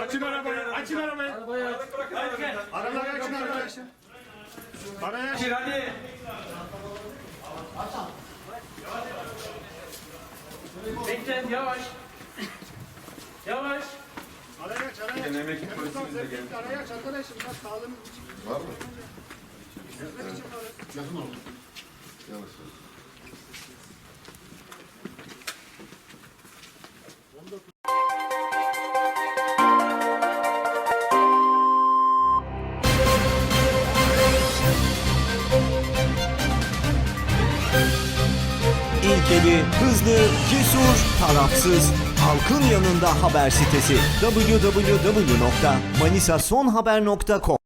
Açın arabayı, açın arabayı. Aralık bırakın arabayı. Arabayı açın arkadaşlar. Araya Gir hadi. Bekle yavaş. Yavaş. araya aç, araya aç. Emekli polisimiz de geldi. Araya aç arkadaşım. Bak sağlığım için. Var mı? İlkeli, hızlı, cesur, tarafsız. Halkın yanında haber sitesi www.manisasonhaber.com